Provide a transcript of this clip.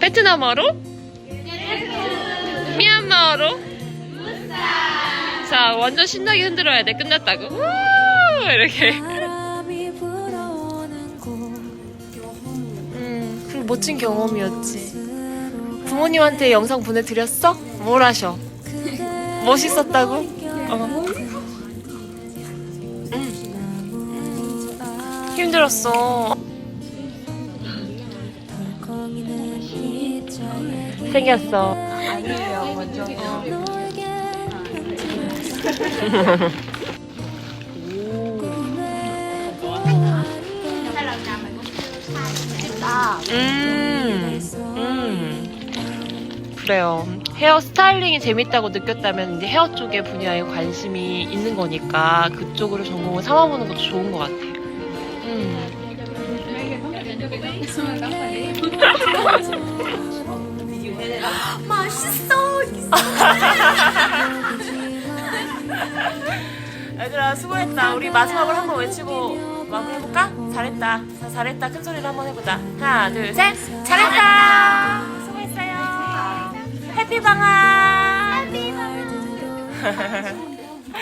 베트남어로? 미얀마어로? 자, 완전 신나게 흔들어야 돼. 끝났다고. 우! 이렇게. 음, 그 멋진 경험이었지. 부모님한테 영상 보내드렸어? 뭘 하셔? 멋있었다고? 어. 음. 힘들었어. 생겼어. 음, 음. 그래요. 헤어 스타일링이 재밌다고 느꼈다면 이제 헤어 쪽에 분야에 관심이 있는 거니까 그쪽으로 전공을 삼아보는 것도 좋은 것 같아요. 음. 얘들아 수고했다. 우리 마지막으로 한번 외치고 마무리해볼까? 잘했다. 자, 잘했다. 큰 소리로 한번 해보자. 하나, 둘, 셋. 잘했다. 수고했어요. 해피 방학. 해피 방학.